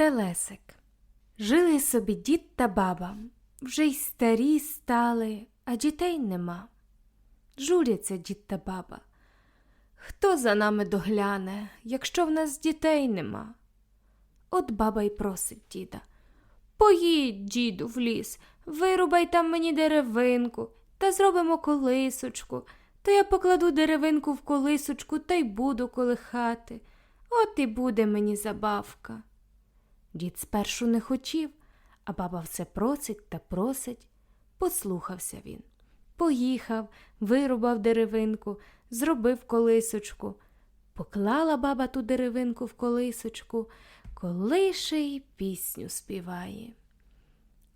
Телесик. Жили собі дід та баба, вже й старі стали, а дітей нема. Журяться дід та баба. Хто за нами догляне, якщо в нас дітей нема? От баба й просить діда. Поїдь, діду, в ліс, вирубай там мені деревинку та зробимо колисочку, та я покладу деревинку в колисочку та й буду колихати. От і буде мені забавка. Дід спершу не хотів, а баба все просить та просить. Послухався він. Поїхав, вирубав деревинку, зробив колисочку. Поклала баба ту деревинку в колисочку, колише й пісню співає.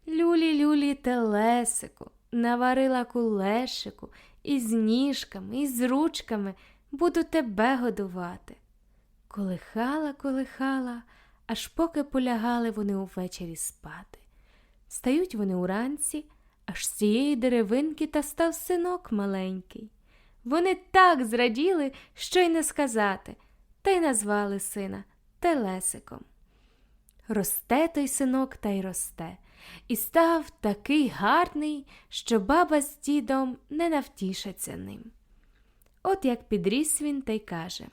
Люлі, люлі, телесику, наварила кулешику, із ніжками, із ручками буду тебе годувати. Колихала, колихала, аж поки полягали вони увечері спати. Стають вони уранці, аж з цієї деревинки та став синок маленький. Вони так зраділи, що й не сказати, та й назвали сина Телесиком. Росте той синок та й росте, і став такий гарний, що баба з дідом не навтішаться ним. От як підріс він та й каже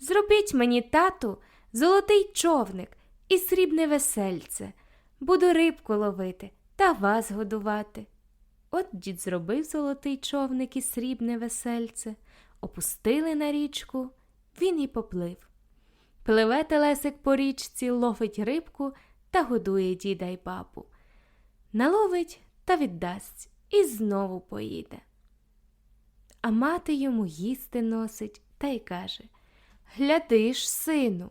Зробіть мені, тату, золотий човник і срібне весельце. Буду рибку ловити та вас годувати. От дід зробив золотий човник і срібне весельце, опустили на річку, він і поплив. Пливе телесик по річці, ловить рибку та годує діда й бабу. Наловить та віддасть і знову поїде. А мати йому їсти носить та й каже Гляди ж, сину,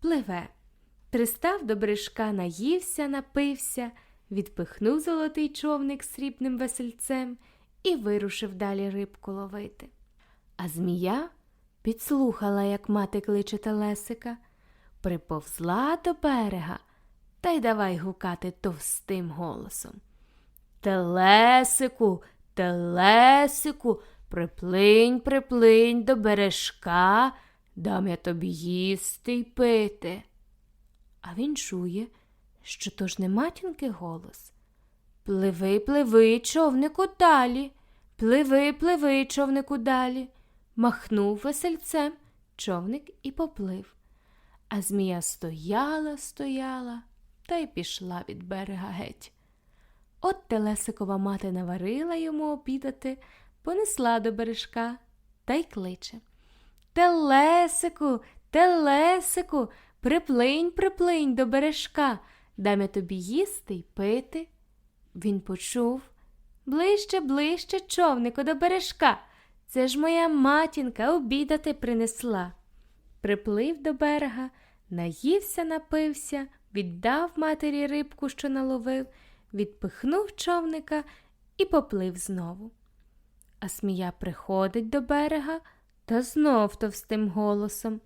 Пливе. Пристав до бережка, наївся, напився, відпихнув золотий човник срібним весельцем і вирушив далі рибку ловити. А змія підслухала, як мати кличе Телесика, приповзла до берега та й давай гукати товстим голосом. Телесику, телесику, приплинь, приплинь до бережка, дам я тобі їсти й пити. А він чує, що то ж не матінки голос. Пливи, пливи, човнику далі, пливи, пливи, човнику далі. Махнув весельцем, човник і поплив. А змія стояла, стояла та й пішла від берега геть. От Телесикова мати наварила йому обідати, понесла до бережка та й кличе. Телесику, телесику, приплинь, приплинь до бережка, дам я тобі їсти й пити. Він почув ближче, ближче, човнику, до бережка. Це ж моя матінка обідати принесла. Приплив до берега, наївся, напився, віддав матері рибку, що наловив, відпихнув човника і поплив знову. А смія приходить до берега та знов товстим голосом.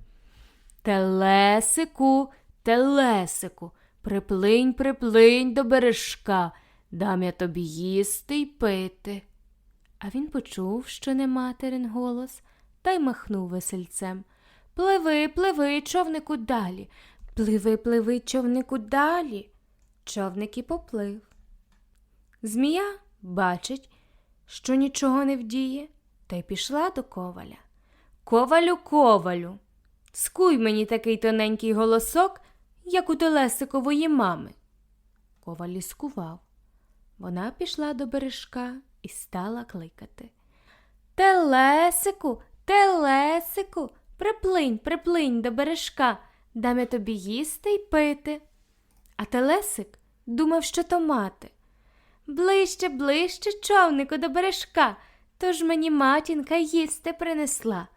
Телесику, телесику, приплинь, приплинь до бережка, дам я тобі їсти й пити. А він почув, що не материн голос, та й махнув весельцем. Пливи, пливи, човнику далі, пливи, пливи, човнику далі. Човник і поплив. Змія бачить, що нічого не вдіє, та й пішла до коваля. Ковалю, ковалю, скуй мені такий тоненький голосок, як у Телесикової мами. Коваль скував. Вона пішла до бережка і стала кликати. Телесику, телесику, приплинь, приплинь до бережка, дам я тобі їсти й пити. А Телесик думав, що то мати. Ближче, ближче, човнику до бережка, тож мені матінка їсти принесла.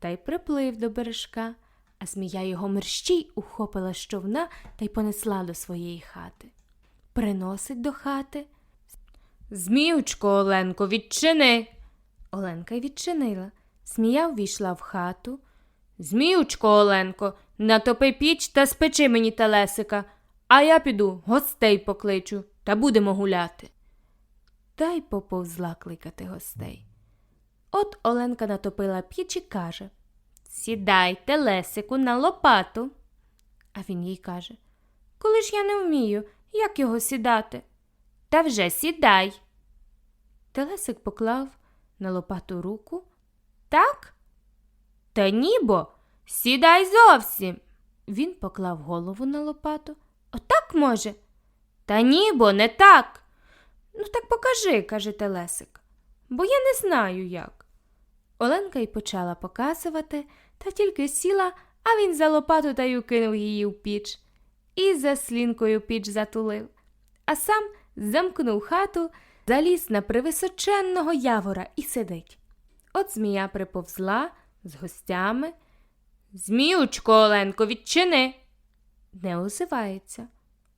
Та й приплив до бережка, а змія його мерщій ухопила з човна та й понесла до своєї хати. Приносить до хати. Зміючко, Оленко, відчини. Оленка й відчинила. Змія ввійшла в хату. Зміючко, Оленко, натопи піч та спечи мені телесика, а я піду гостей покличу та будемо гуляти. Та й поповзла кликати гостей. От Оленка натопила піч і каже Сідайте, Лесику, на лопату. А він їй каже Коли ж я не вмію, як його сідати? Та вже сідай. Телесик поклав на лопату руку. Так? Та нібо, сідай зовсім. Він поклав голову на лопату. Отак може? Та нібо, не так. Ну, так покажи, каже Телесик, бо я не знаю як. Оленка й почала показувати, та тільки сіла, а він за лопату та й укинув її в піч. І за слінкою піч затулив, а сам замкнув хату, заліз на привисоченного явора і сидить. От змія приповзла з гостями. Зміючко, Оленко, відчини. Не озивається.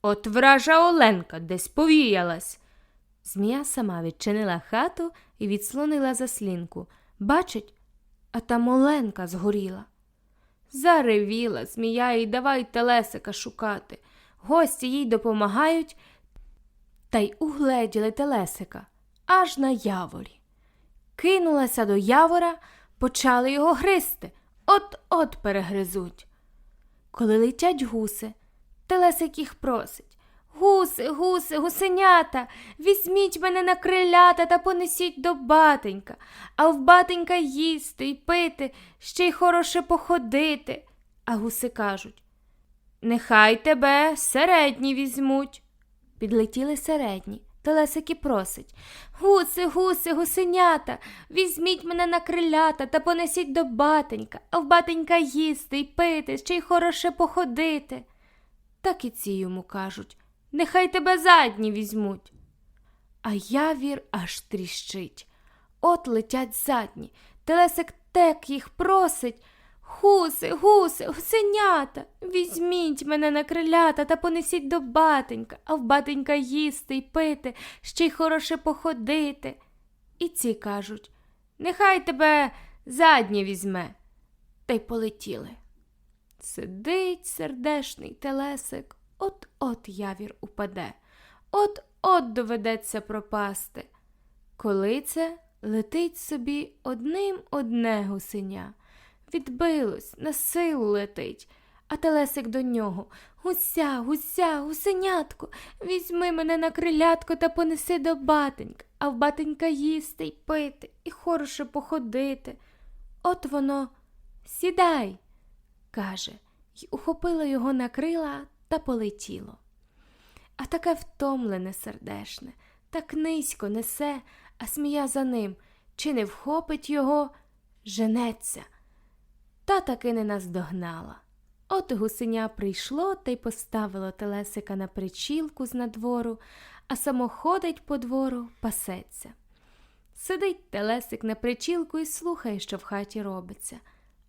От вража Оленка десь повіялась. Змія сама відчинила хату і відслонила заслінку. Бачить, а там Оленка згоріла. Заревіла змія і давай телесика шукати. Гості їй допомагають, та й угледіли телесика аж на яворі. Кинулася до явора, почали його гризти, от-от перегризуть. Коли летять гуси, телесик їх просить. Гуси, гуси, гусенята, візьміть мене на крилята та понесіть до батенька, а в батенька їсти й пити, ще й хороше походити. А гуси кажуть Нехай тебе середні візьмуть. Підлетіли середні. Телесик і просить Гуси, гуси, гусенята, візьміть мене на крилята та понесіть до батенька, а в батенька їсти й пити, ще й хороше походити. Так і ці йому кажуть Нехай тебе задні візьмуть. А явір аж тріщить. От летять задні. Телесик тек їх просить. Гуси, гуси, гусенята, візьміть мене на крилята та понесіть до батенька, а в батенька їсти й пити, ще й хороше походити. І ці кажуть Нехай тебе задні візьме. Та й полетіли. Сидить сердешний телесик, от-от явір упаде, от-от доведеться пропасти. Коли це летить собі одним одне гусеня. Відбилось, на силу летить, а телесик до нього Гуся, гуся, гусенятко, візьми мене на крилятко та понеси до батенька, а в батенька їсти й пити, і хороше походити. От воно сідай, каже, й ухопило його на крила та полетіло. А таке втомлене сердешне, так низько несе, а смія за ним, чи не вхопить його, женеться. Та таки не наздогнала. От гусеня прийшло та й поставило телесика на причілку з надвору, а само ходить по двору, пасеться. Сидить телесик на причілку і слухає, що в хаті робиться.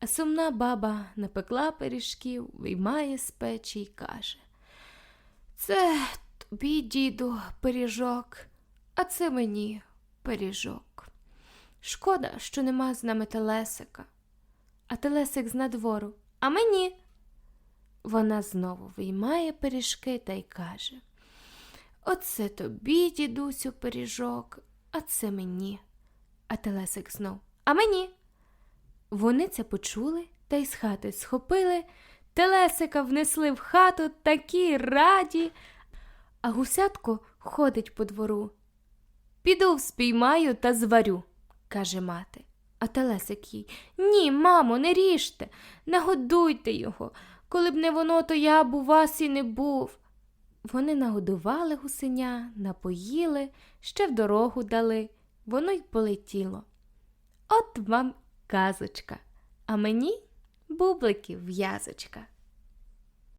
А сумна баба напекла пиріжків, виймає з печі й каже Це тобі, діду, пиріжок, а це мені пиріжок. Шкода, що нема з нами телесика. А телесик з надвору, а мені. Вона знову виймає пиріжки та й каже Оце тобі, дідусю, пиріжок, а це мені. А телесик знов, а мені. Вони це почули та й з хати схопили, телесика внесли в хату такі раді, а гусятко ходить по двору. Піду спіймаю та зварю, каже мати. А телесик їй Ні, мамо, не ріжте, нагодуйте його. Коли б не воно, то я б у вас і не був. Вони нагодували гусеня, напоїли, ще в дорогу дали, воно й полетіло. От вам казочка, а мені бубликів в'язочка.